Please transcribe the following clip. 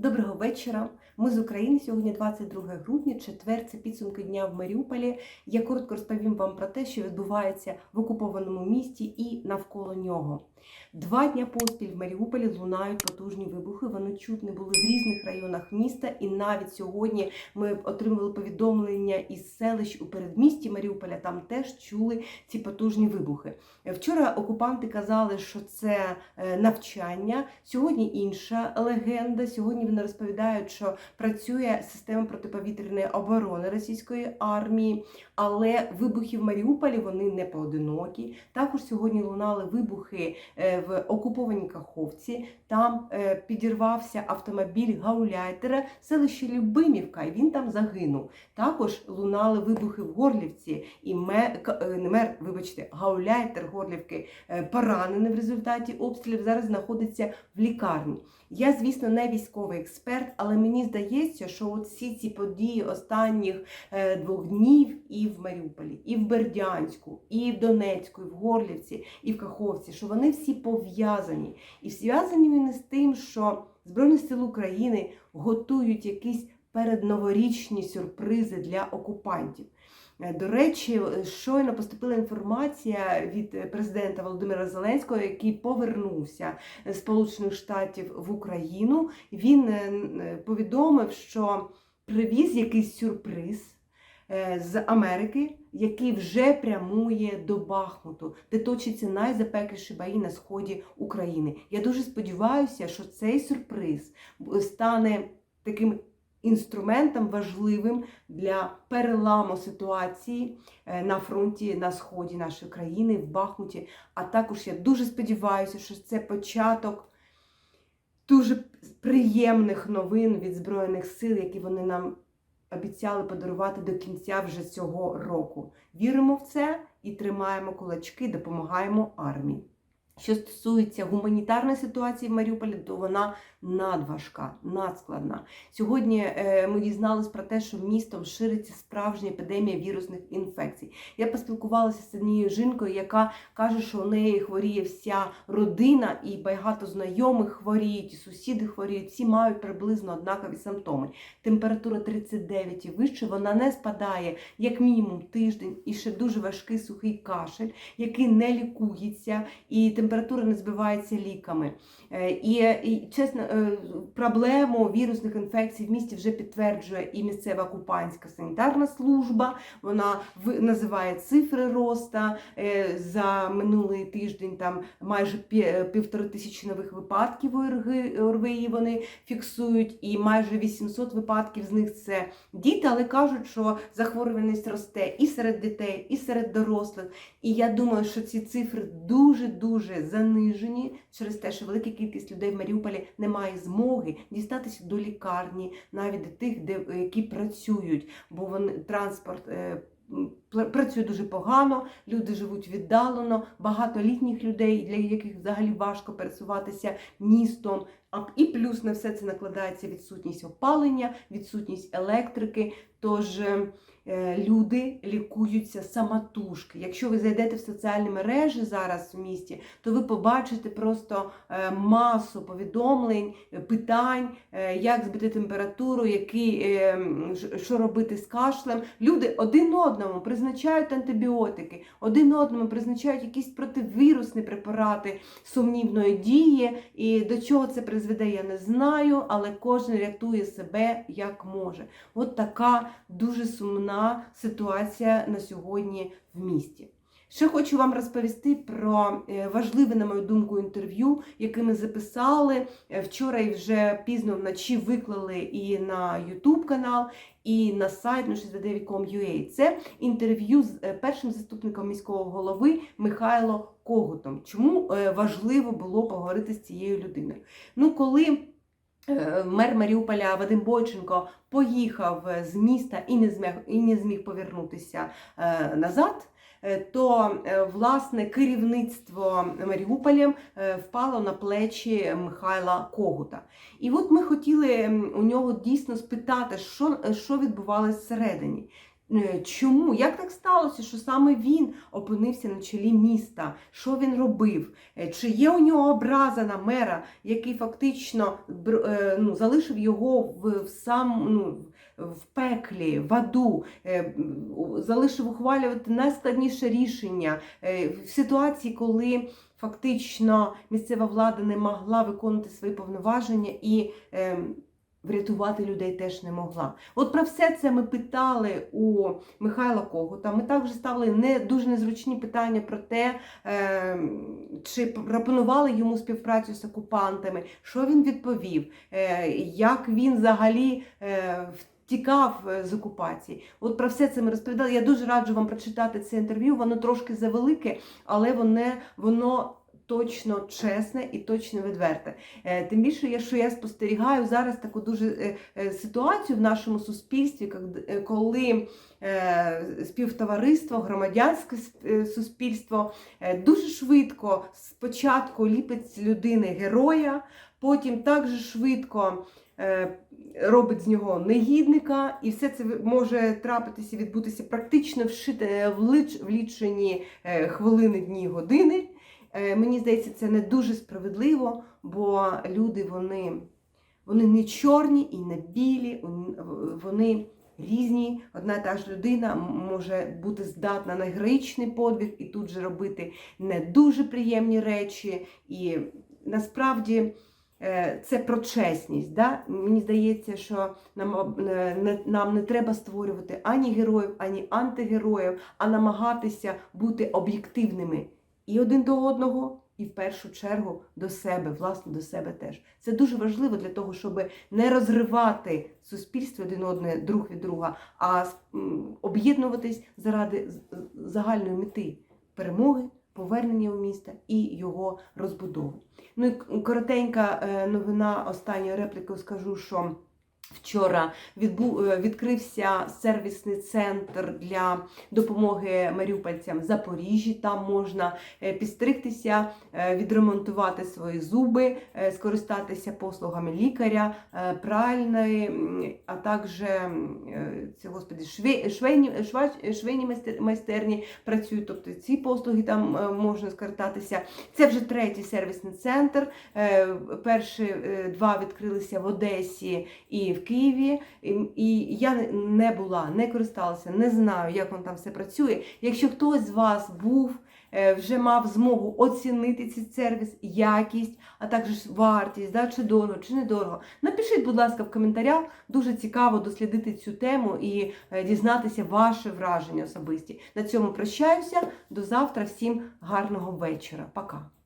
Доброго вечора. Ми з України. Сьогодні 22 грудня, четвер, це підсумки дня в Маріуполі. Я коротко розповім вам про те, що відбувається в окупованому місті і навколо нього. Два дня поспіль в Маріуполі лунають потужні вибухи. Вони чутні були в різних районах міста, і навіть сьогодні ми отримали повідомлення із селищ у передмісті Маріуполя. Там теж чули ці потужні вибухи. Вчора окупанти казали, що це е, навчання. Сьогодні інша легенда. Сьогодні вони розповідають, що працює система протиповітряної оборони російської армії, але вибухи в Маріуполі вони не поодинокі. Також сьогодні лунали вибухи в окупованій Каховці. Там е, підірвався автомобіль Гауляйтера, селище Любимівка, і він там загинув. Також лунали вибухи в Горлівці, і е, мер, вибачте, Гауляйтер Горлівки е, поранений в результаті обстрілів. Зараз знаходиться в лікарні. Я, звісно, не військовий експерт, але мені здається, що от всі ці події останніх е, двох днів і в Маріуполі, і в Бердянську, і в Донецьку, і в Горлівці, і в Каховці, що вони всі пов'язані. І зв'язані вони з тим, що Збройні Сили України готують якісь передноворічні сюрпризи для окупантів. Е, До речі, щойно поступила інформація від е, президента Володимира Зеленського, який повернувся з Сполучених Штатів в Україну. Він е, повідомив, що привіз якийсь сюрприз е, з Америки, який вже прямує до Бахмуту, де точаться найзапекліші бої на сході України. Я дуже сподіваюся, що цей сюрприз стане таким інструментом важливим для переламу ситуації е, на фронті на сході нашої країни, в Бахмуті. А також я дуже сподіваюся, що це початок дуже приємних новин від Збройних сил, які вони нам обіцяли подарувати до кінця вже цього року. Віримо в це і тримаємо кулачки, допомагаємо армії. Що стосується гуманітарної ситуації в Маріуполі, то вона надважка, надскладна. Сьогодні е, ми дізналися про те, що містом шириться справжня епідемія вірусних інфекцій. Я поспілкувалася з однією жінкою, яка каже, що у неї хворіє вся родина, і багато знайомих хворіють, і сусіди хворіють. Всі мають приблизно однакові симптоми. Температура 39 і вище, вона не спадає як мінімум тиждень, і ще дуже важкий сухий кашель, який не лікується, і температура не збивається ліками. Е, І, і чесно, е, проблему вірусних інфекцій в місті вже підтверджує і місцева окупантська санітарна служба. Вона називає цифри роста Е, за минулий тиждень. Там майже пі- півтори тисячі нових випадків ОРГ, ОРВІ вони фіксують, і майже 800 випадків з них це діти, але кажуть, що захворюваність росте і серед дітей, і серед дорослих. І я думаю, що ці цифри дуже дуже занижені через те, що велика кількість людей в Маріуполі не має змоги дістатися до лікарні, навіть до тих, де які працюють, бо вони транспорт. е, Працює дуже погано, люди живуть віддалено, багато літніх людей, для яких взагалі важко пересуватися містом. І плюс на все це накладається відсутність опалення, відсутність електрики. Тож е, люди лікуються самотужки. Якщо ви зайдете в соціальні мережі зараз в місті, то ви побачите просто е, масу повідомлень, е, питань, е, як збити температуру, е, що робити з кашлем. Люди один одному призначають антибіотики, один одному призначають якісь противірусні препарати сумнівної дії. І до чого це призведе, я не знаю, але кожен рятує себе як може. От така дуже сумна ситуація на сьогодні в місті. Ще хочу вам розповісти про е, важливе, на мою думку, інтерв'ю, яке ми записали Е, вчора і вже пізно вночі виклали і на YouTube канал, і на сайт 69.com.ua. Це інтерв'ю з е, першим заступником міського голови Михайло Когутом. Чому е, важливо було поговорити з цією людиною? Ну, коли е, мер Маріуполя Вадим Бойченко поїхав е, з міста і не зміг, і не зміг повернутися назад. То власне керівництво Маріуполем впало на плечі Михайла Когута. І от ми хотіли у нього дійсно спитати, що, що відбувалося всередині. Е, Чому? Як так сталося, що саме він опинився на чолі міста? Що він робив? Е, Чи є у нього образа на мера, який фактично е, ну, залишив його в, в сам ну, в пеклі, в аду, залишив ухвалювати найскладніше рішення в ситуації, коли фактично місцева влада не могла виконувати свої повноваження і ем, врятувати людей теж не могла. От про все це ми питали у Михайла Когута. Ми також ставили не дуже незручні питання про те, е, чи пропонували йому співпрацю з окупантами, що він відповів, е, як він взагалі. Е, Тікав е, з окупації. От про все це ми розповідали. Я дуже раджу вам прочитати це інтерв'ю. Воно трошки завелике, але воно, воно точно чесне і точно відверте. Е, Тим більше, що я спостерігаю зараз таку дуже е, е, ситуацію в нашому суспільстві, коли співтовариство, громадянське суспільство дуже швидко спочатку ліпить з людини героя, потім так же швидко. Робить з нього негідника, і все це може трапитися, відбутися практично в лічені хвилини, дні, години. Е, Мені здається, це не дуже справедливо, бо люди вони, вони не чорні і не білі, вони різні. Одна та ж людина може бути здатна на героїчний подвиг і тут же робити не дуже приємні речі. І насправді е, це про чесність. Да? Мені здається, що нам, е, нам не треба створювати ані героїв, ані антигероїв, а намагатися бути об'єктивними і один до одного, і в першу чергу до себе, власне, до себе теж. Це дуже важливо для того, щоб не розривати суспільство один одне друг від друга, а об'єднуватись заради загальної мети перемоги, повернення у місто і його розбудови. Ну і коротенька е, новина останньої репліки скажу, що. Вчора відбу... е, відкрився сервісний центр для допомоги маріупольцям в Запоріжжі. Там можна е, підстригтися, е, відремонтувати свої зуби, скористатися послугами лікаря, пральної, а також це, господи, шве... швейні, швейні майстерні працюють. Тобто ці послуги там можна скористатися. Це вже третій сервісний центр. Перші два відкрилися в Одесі і в Києві. І, і я не була, не користалася, не знаю, як воно там все працює. Якщо хтось з вас був, е, вже мав змогу оцінити цей сервіс, якість, а також вартість, да, чи дорого, чи недорого. Напишіть, будь ласка, в коментарях. Дуже цікаво дослідити цю тему і е, дізнатися ваше враження особисті. На цьому прощаюся. До завтра. Всім гарного вечора. Пока.